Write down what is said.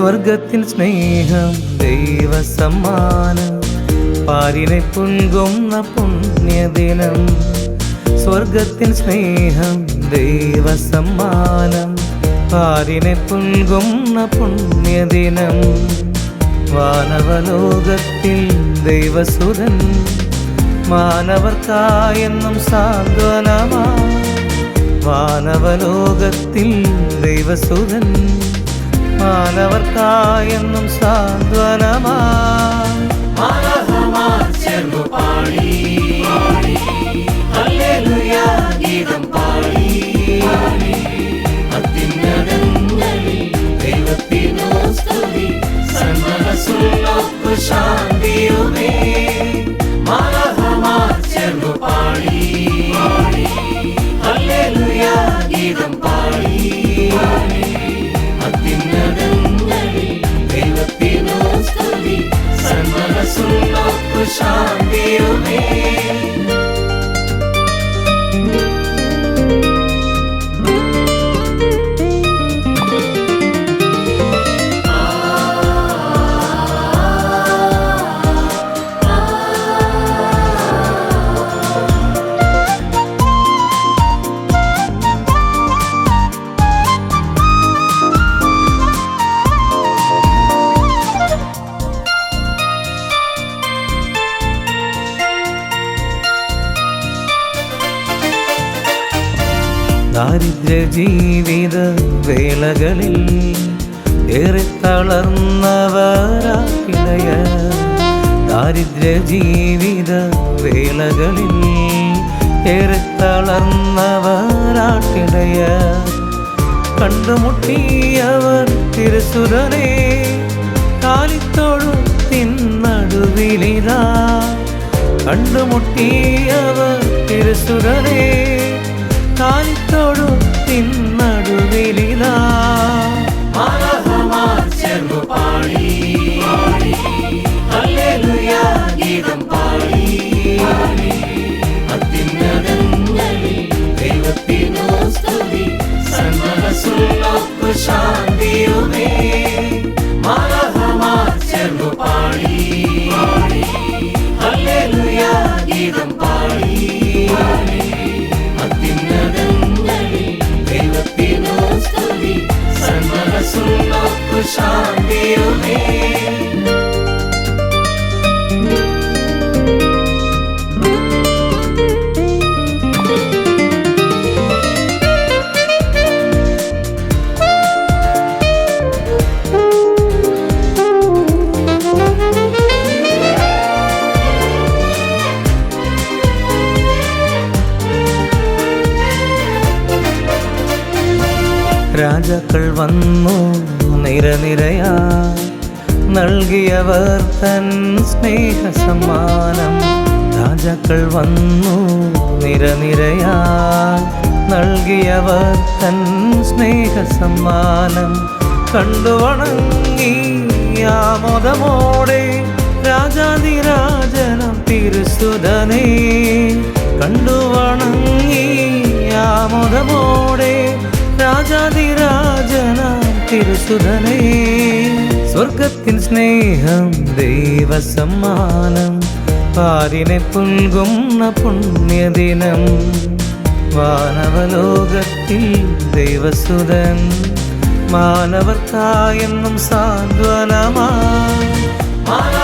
സ്വർഗത്തിൻ സ്നേഹം ദൈവ സമ്മാനം പാരിനെ പുൻകുന്ന പുണ്യദിനം. സ്വർഗത്തിൻ സ്നേഹം ദൈവ സമ്മാനം പാരിനെ പുൻകുന്ന പുണ്യദിനം. വാനവലോകത്തിൽ ദൈവസുരൻ മാനവർക്കായെന്നും സാന്ത്വനമാ. മാനവലോകത്തിൽ ദൈവസുരൻ മാനവർക്കായെന്നും സാന്ത്വനമാ. ചേർന്നു പാടി. ദാരിദ്ര്യ ജീവിത വേളകളിൽ ഏറെ തളർന്നവരാക്കിടയ ദാരിദ്ര്യ ജീവിത വേളകളിൽ ഏറെ തളർന്നവരാട്ടിടയ കണ്ടുമുട്ടിയവർ തിരുസുരനെ കാലിത്തോളും തിന്നടുവിലിതാ കണ്ടുമുട്ടിയവർ തിരുസുരനെ കാലിത്തോഴും Dream. ശാന്തിയുമേ. രാജാക്കൾ വന്നു. നിരനിരയാ നൽകിയവർ തൻ സ്നേഹ സമ്മാനം. രാജാക്കൾ വന്നു നിരനിരയാ നൽകിയവർ തൻ സ്നേഹ സമ്മാനം. കണ്ടു വണങ്ങി ആമോദമോടെ രാജാതിരാജനം തിരുസുതനേ. കണ്ടു വണങ്ങി ആമോദമോടെ രാജാതിരാജനാം തിരുസുതനേ സ്വർഗത്തിൻ സ്നേഹം ദൈവസമ്മാനം പാരിനെ പുൽകുന്ന പുണ്യദിനം വാനവലോകത്തിൽ ദൈവസുതൻ മാനവർക്കായെന്നും സാന്ത്വനമാ. മാല